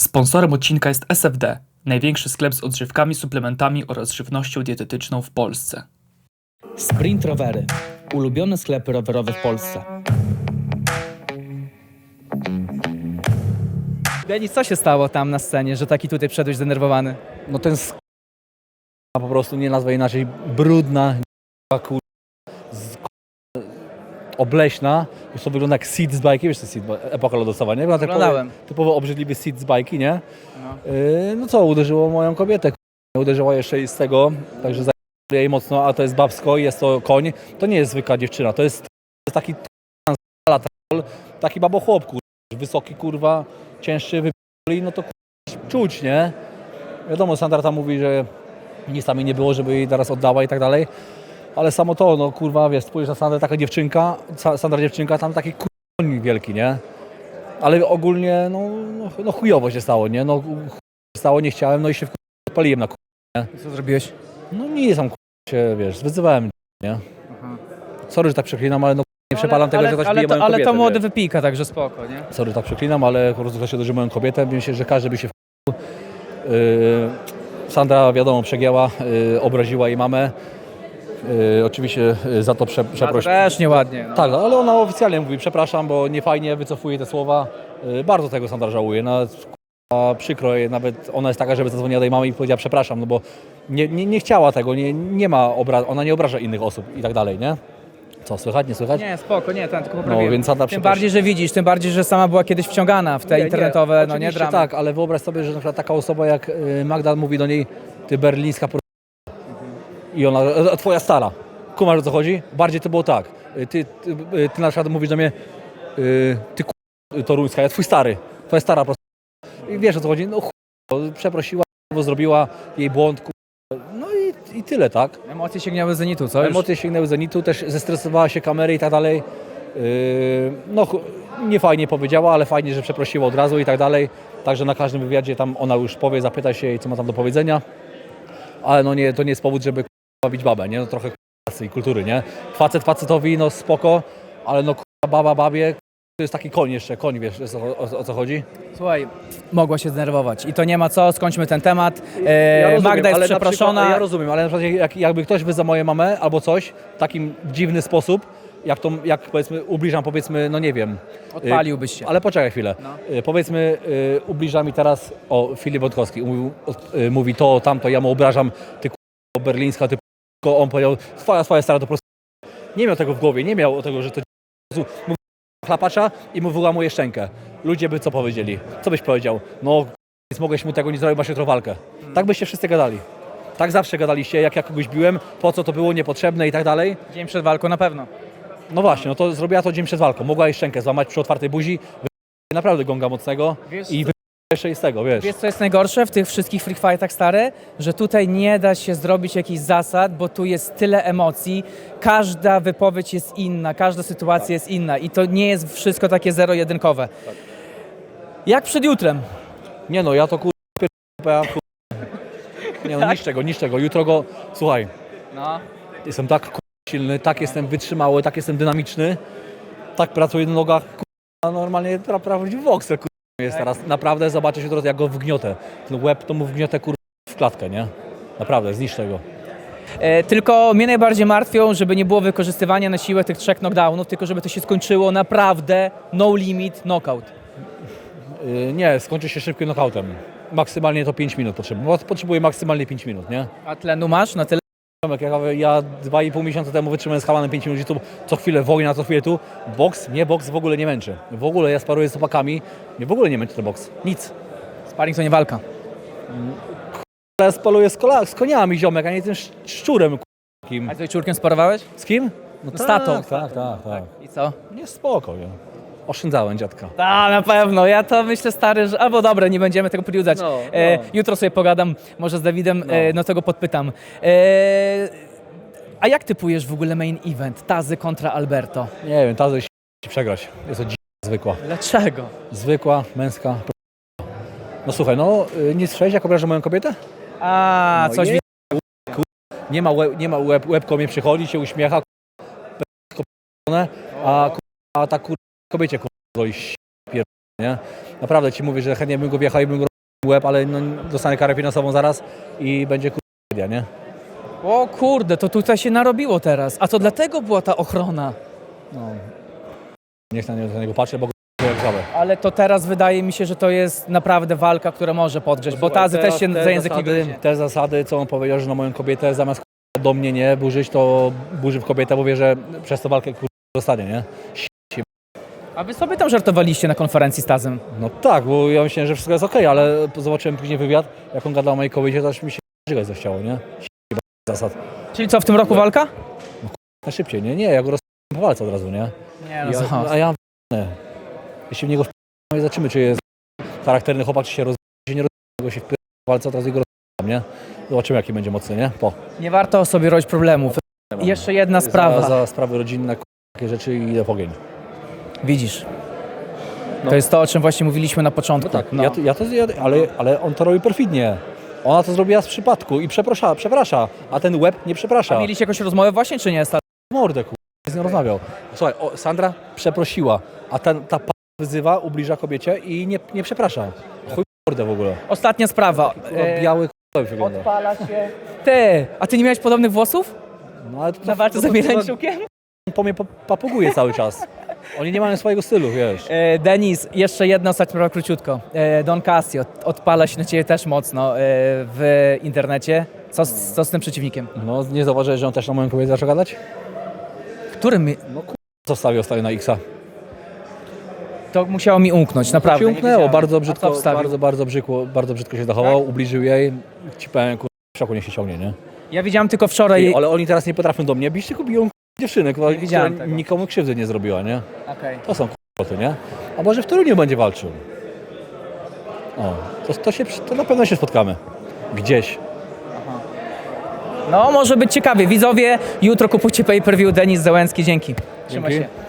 Sponsorem odcinka jest SFD, największy sklep z odżywkami, suplementami oraz żywnością dietetyczną w Polsce. Sprint Rowery. Ulubione sklepy rowerowe w Polsce. Denis, co się stało tam na scenie, że taki tutaj wszedłeś zdenerwowany? no ten sk... po prostu nie nazwę inaczej, brudna, kur... obleśna, już to wygląda jak seed z bajki, wiesz co seed, epoka lodosowa, nie? Wygląda typowo, Oglądałem. typowo obrzydliwy seed z bajki, nie? No. Yy, no co, uderzyło moją kobietę, uderzyła jeszcze i z tego, także za jej mocno, a to jest babsko i jest to koń, to nie jest zwykła dziewczyna, to jest, to jest taki taki babochłop, wysoki, kurwa, cięższy, wypili, no to kur... czuć, nie? Wiadomo, Sandra tam mówi, że nic tam jej nie było, żeby jej teraz oddała i tak dalej. Ale samo to, no kurwa, wiesz, spójrz na Sandrę, taka dziewczynka, Sa- Sandra dziewczynka, tam taki kurwa wielki, nie? Ale ogólnie, no, no, no chujowo się stało, nie? No chuj się stało, nie chciałem, no i się odpaliłem na kurwa. Co zrobiłeś? No nie sam kurwa się, wiesz, wyzywałem, nie? Sorry, że tak przeklinam, ale no nie przepalam tego, ale, że ktoś ale, bije to, moją ale kobietę, to młody wiesz. wypika, także spoko, nie? Sorry, tak przeklinam, ale po prostu ktoś się uderzył moją kobietę. Myślę, że każdy by się w yy, Sandra, wiadomo, przegięła, yy, obraziła jej mamę. Yy, oczywiście yy, za to prze, też nieładnie. No. Tak, ale ona oficjalnie mówi, przepraszam, bo nie fajnie wycofuje te słowa. Yy, bardzo tego Sandra żałuje. K***a, przykro jej, nawet ona jest taka, żeby zadzwoniła do jej mamy i powiedziała przepraszam, no bo nie, nie, nie chciała tego, nie, nie ma obra- ona nie obraża innych osób i tak dalej, nie? Co, słychać, nie słychać? Nie, spoko, nie, ten tylko poprawiłem. No, więc Sandra Tym przeprosi- bardziej, że widzisz, tym bardziej, że sama była kiedyś wciągana w te Nie, internetowe, no nie, oczywiście dramy. tak, ale wyobraź sobie, że na przykład taka osoba jak y, Magda mówi do niej, ty berlińska. I ona, twoja stara. Kumasz o co chodzi? Bardziej to było tak. Y, Ty, ty, y, ty na przykład mówisz do mnie, y, ty ku... toruńska, ja twój stary, twoja stara po prostu. I wiesz o co chodzi? No chuj, przeprosiła, bo zrobiła jej błąd, ku... no i, i tyle, tak? Emocje sięgnęły z zenitu, co? Już? Emocje sięgnęły zenitu, też zestresowała się kamery i tak dalej. Yy, No, nie fajnie powiedziała, ale fajnie, że przeprosiła od razu i tak dalej. Także na każdym wywiadzie tam ona już powie, zapyta się jej, co ma tam do powiedzenia. Ale no nie, to nie jest powód, żeby k***a bić babę, nie? No trochę k***a i kultury, nie? Facet facetowi, no spoko, ale no baba babie, to jest taki koń jeszcze, koń, wiesz o, o, o co chodzi? Słuchaj, mogła się zdenerwować i to nie ma co, skończmy ten temat. E, rozumiem, Magda jest ale na przeproszona. Przykład, ja rozumiem, ale na przykład jak, jakby ktoś wyza moją mamę albo coś w takim dziwny sposób, jak to, jak powiedzmy, ubliżam, powiedzmy, no nie wiem. Odpaliłbyś się. Ale poczekaj chwilę. No. Y, Powiedzmy, y, ubliża mi teraz, o, Filip Wodkowski mówi, y, mówi to, tamto, ja mu obrażam, ty k***o, berlińska, ty k***o, on powiedział, twoja, twoja stara to po prostu... Nie miał tego w głowie, nie miał tego, że to po prostu mówi chlapacza i mu wyłamuje szczękę. Ludzie by co powiedzieli? Co byś powiedział? No, więc mogłeś mu tego nie zrobić, masz jutro walkę. Tak byście wszyscy gadali. Tak zawsze gadaliście, jak ja kogoś biłem, po co to było niepotrzebne i tak dalej. Dzień przed walką na pewno. No właśnie, no to zrobiła to dzień przed walką. Mogła jej szczękę złamać przy otwartej buzi, naprawdę gonga mocnego Wiesz, i wy... jeszcze jest tego, wiesz. Wiesz co jest najgorsze w tych wszystkich free fightach stary? Że tutaj nie da się zrobić jakichś zasad, bo tu jest tyle emocji, każda wypowiedź jest inna, każda sytuacja jest inna i to nie jest wszystko takie zero-jedynkowe. Jak przed jutrem? Nie no, ja to kur... ja, kur... Nie no, niszczę go, niszczę go. Jutro go, słuchaj, No. jestem tak kur... silny, tak jestem wytrzymały, tak jestem dynamiczny, tak pracuję na nogach, kur... a normalnie pra... prawdziwy bokser kur... jest teraz. Naprawdę zobaczę jutro, jak go wgniotę. Ten łeb to mu wgniotę kur... w klatkę, nie? Naprawdę, zniszczę go. E, tylko mnie najbardziej martwią, żeby nie było wykorzystywania na siłę tych trzech knockdownów, tylko żeby to się skończyło naprawdę no limit knockout. Yy, nie, skończy się szybkim knockoutem. Maksymalnie to 5 minut potrzebuję. Potrzebuję maksymalnie 5 minut, nie? A tlenu masz na tyle? Jak ja, ja 2,5 miesiąca temu wytrzymałem z Hamanem 5 minut, tu co chwilę wojna, co chwilę tu. Boks, mnie boks w ogóle nie męczy. W ogóle ja sparuję z chłopakami, mnie w ogóle nie męczy ten boks. Nic. Sparring to nie walka. Ja sparuję z, kola, z koniami ziomek, a nie tym sz- szczurem takim. A z ojczurkiem sparowałeś? Z kim? No z tatą. Tak, tak, tak. I co? Nie, spoko, nie. Oszczędzałem dziadka. A, na pewno. Ja to myślę, stary, że... Albo dobra, nie będziemy tego podjudzać. No, E, no. jutro sobie pogadam, może z Dawidem, No. e, no to go podpytam. E, a jak typujesz w ogóle main event? Tazy kontra Alberto. Nie wiem, ta się przegrać. Jest to dzi- zwykła. Dlaczego? Zwykła, męska. No słuchaj, no y, nie słyszałeś jak obrażę moją kobietę? A, No coś je- Nie ma, łeb, nie ma łeb, łebko mnie przychodzi, się uśmiecha, k***one, a, k***a ta kur... kobiecie kur... i ś- pier... nie? Naprawdę ci mówię, że chętnie bym go wjechał i bym go łeb, ale no, dostanie karę finansową zaraz i będzie kurwa, nie? O kurde, to tutaj się narobiło teraz. A to dlatego była ta ochrona. No. Niech na niego, na niego patrzę, bo go jak żabę. Ale to teraz wydaje mi się, że to jest naprawdę walka, która może podgrzeć, bo tazy Teraz też się te za język nie zasady, gryzie. Te zasady, co on powiedział, że na moją kobietę zamiast kurwa, do mnie nie burzyć, to burzy w kobietę, bo wie, że przez tą walkę kurwa, dostanie, nie? A wy sobie tam żartowaliście na konferencji z Tazem. No tak, bo ja myślałem, że wszystko jest okej, ale zobaczyłem później wywiad, jak on gadał o mojej kobiecie, to aż mi się żygać zachciało, nie? Zasad. Czyli co, w tym roku walka? Na szybciej, nie? Nie, ja go roz... po walce od razu, nie? Nie, Ja, a ja nie. Jeśli w niego wpi- zobaczymy, czy jest charakterny chłopak, czy się roz... czy nie roz... go się wpi- w walce, od razu jego roz... nie? Zobaczymy, jaki będzie mocny, nie? Po. Nie warto sobie robić problemów. Jeszcze jedna sprawa. Za, za sprawy rodzinne, k- takie rzeczy i idę w ogień. Widzisz. No. To jest to, o czym właśnie mówiliśmy na początku. No. Ja, to- ja to, ja, ale, ale on to robi perfidnie. Ona to zrobiła z przypadku i przeprasza, przeprasza, a ten łeb nie przeprasza. A mieliście jakąś rozmowę właśnie, czy nie? mordę, ku... z nią rozmawiał. Słuchaj, o, Sandra przeprosiła, a ten, ta p... wyzywa, ubliża kobiecie i nie, nie przeprasza. Chuj mordę w ogóle. Ostatnia sprawa. Kurwa, E, Biały k***a wygląda. Odpala się. Ty, a ty nie miałeś podobnych włosów? No, ale to, Na walce z Mieleńczukiem? to Po mnie papuguje cały czas. Oni nie mają swojego stylu, wiesz. E, Denis, jeszcze jedna ostatnia sprawa króciutko. E, Don Casio odpala się na ciebie też mocno e, w internecie. Co z, co z tym przeciwnikiem? No, nie zauważyłeś, że on też na moją kobietę zaczął gadać? Którym mi- No. Co wstawił ostatnio na Xa? to musiało mi umknąć, naprawdę. nie wiedziałem. bardzo A brzydko, wstawił? bardzo, bardzo brzydko, bardzo brzydko się zachował, ubliżył jej. Ci powiem, kur... w szoku nie się ciągnie, nie? Ja widziałem tylko wczoraj... Ej, ale oni teraz nie potrafią do mnie bić, tylko biją kur... dziewczynę, która, widziałem która tego. nikomu krzywdy nie zrobiła, nie? Okej. To są kłopoty, nie? A może w Toruniu będzie walczył? O, to, to, się, to na pewno się spotkamy. Gdzieś. No, może być ciekawie. Widzowie, jutro kupujcie pay-per-view. Denis Załęcki, dzięki. Trzymaj Dzięki. się.